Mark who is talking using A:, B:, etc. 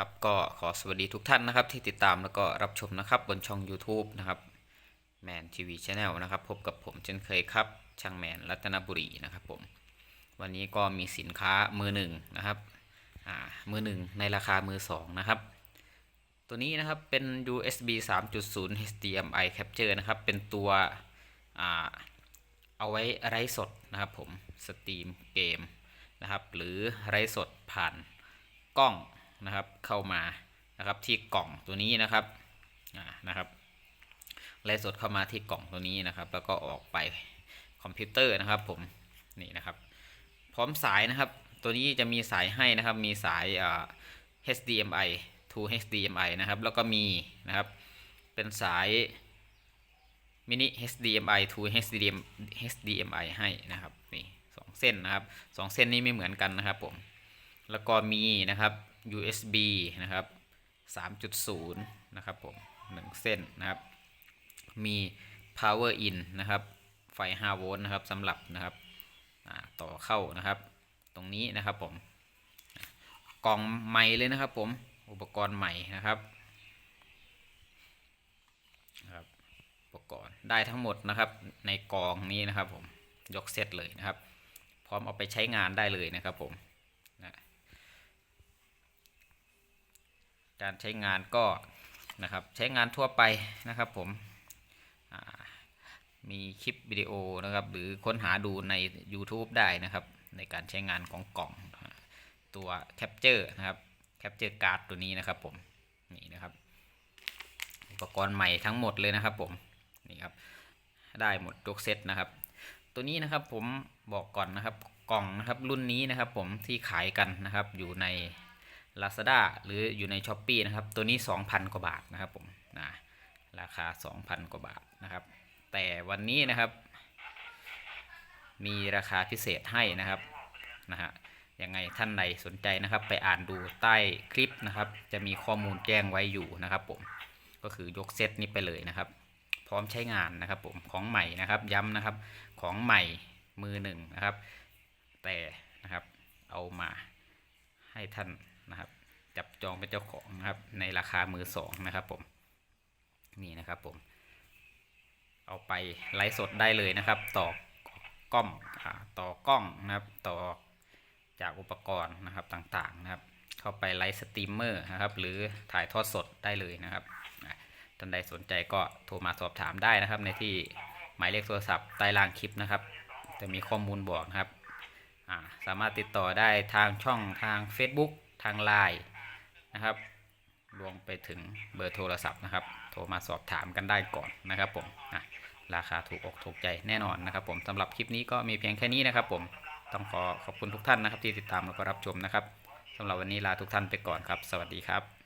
A: ครับก็ขอสวัสดีทุกท่านนะครับ ที่ติดตามแล้วก็รับชมนะครับบนช่อง YouTube นะครับแมนทีวีชาแนลนะครับ พบกับผมเช่นเคยครับ ช่างแมนรัตนบุรีนะครับผม วันนี้ก็มีสินค้ามือหนึ่งนะครับอ่ามือหนึ่งในราคามือสองนะครับ ตัวนี้นะครับเป็น USB 3.0 HDMI capture นะครับเป็นตัวอ่าเอาไว้ไร้สดนะครับผมสตรีมเกมนะครับหรือไร้สดผ่านกล้อง นะครับเข้ามานะครับที่กล่องตัวนี้นะครับอ่านะครับไร้สดเข้ามาที่กล่องตัวนี้นะครับ แล้วก็ออกไปคอมพิวเตอร์นะครับผมนี่นะครับ พร้อมสายนะครับ ตัวนี้จะมีสายให้นะครับ มีสายอ่า HDMI to HDMI นะครับ แล้วก็มีนะครับเป็นสาย mini HDMI to HDMI HDMI ให้นะครับนี่สองเส้นนะครับสองเส้นนี้ไม่เหมือนกันนะครับผมแล้วก็มีนะครับ USB นะครับ 3.0 นะครับผมหนึ่งเส้นนะครับ มี power in นะครับ ไฟ 5 โวลต์นะครับสำหรับนะครับต่อเข้านะครับ ตรงนี้นะครับผม กล่องใหม่เลยนะครับผม อุปกรณ์ใหม่นะครับนะครับ อุปกรณ์ได้ทั้งหมดนะครับในกองนี้นะครับผม ยกเซตเลยนะครับ พร้อมเอาไปใช้งานได้เลยนะครับผมนะ การใช้งานก็นะครับใช้งานทั่วไปนะครับผมมีคลิปวิดีโอนะครับหรือค้นหาดูใน YouTube ได้นะครับ ในการใช้งานของกล่องตัวแคปเจอร์นะครับแคปเจอร์การ์ดตัวนี้นะครับผมนี่นะครับอุปกรณ์ใหม่ทั้งหมดเลยนะครับผมนี่ครับได้หมดทุกเซตนะครับ ตัวนี้นะครับผมบอกก่อนนะครับกล่องนะครับรุ่นนี้นะครับผมที่ขายกันนะครับอยู่ใน Lazada หรืออยู่ใน s h อ p e e นะครับ ตัวนี้ 2,000 กว่าบาทนะครับผมนะราคา 2,000 กว่าบาทนะครับ แต่วันนี้นะครับ มีราคาพิเศษให้นะครับนะฮะยังไงท่านใดสนใจนะครับ ไปอ่านดูใต้คลิปนะครับ จะมีข้อมูลแจ้งไว้อยู่นะครับผมก็คือยกเซตนี้ไปเลยนะครับ พร้อมใช้งานนะครับผมของใหม่นะครับย้ำนะครับของใหม่มือหนึ่งนะครับ แต่นะครับเอามาให้ท่าน นะครับ จับจองเป็นเจ้าของนะครับในราคามือสองนะครับผมนี่นะครับผม เอาไปไลฟ์สดได้เลยนะครับ ต่อกล้องต่อกล้องนะครับต่อจากอุปกรณ์นะครับต่างๆนะครับ เข้าไปไลฟ์สตรีมเมอร์นะครับ หรือถ่ายทอดสดได้เลยนะครับท่านใดสนใจก็โทรมาสอบถามได้นะครับ ในที่หมายเลขโทรศัพท์ใต้ล่างคลิปนะครับ จะมีข้อมูลบอกนะครับ สามารถติดต่อได้ทางช่องทาง Facebook ทางไลน์นะครับรวมไปถึงเบอร์โทรศัพท์นะครับ โทรมาสอบถามกันได้ก่อนนะครับผมนะราคาถูกอกถูกใจแน่นอนนะครับ ผมสำหรับคลิปนี้ก็มีเพียงแค่นี้นะครับ ผมต้องขอขอบคุณทุกท่านนะครับที่ติดตามแล้วก็รับชมนะครับสำหรับวันนี้ลาทุกท่านไปก่อนครับ สวัสดีครับ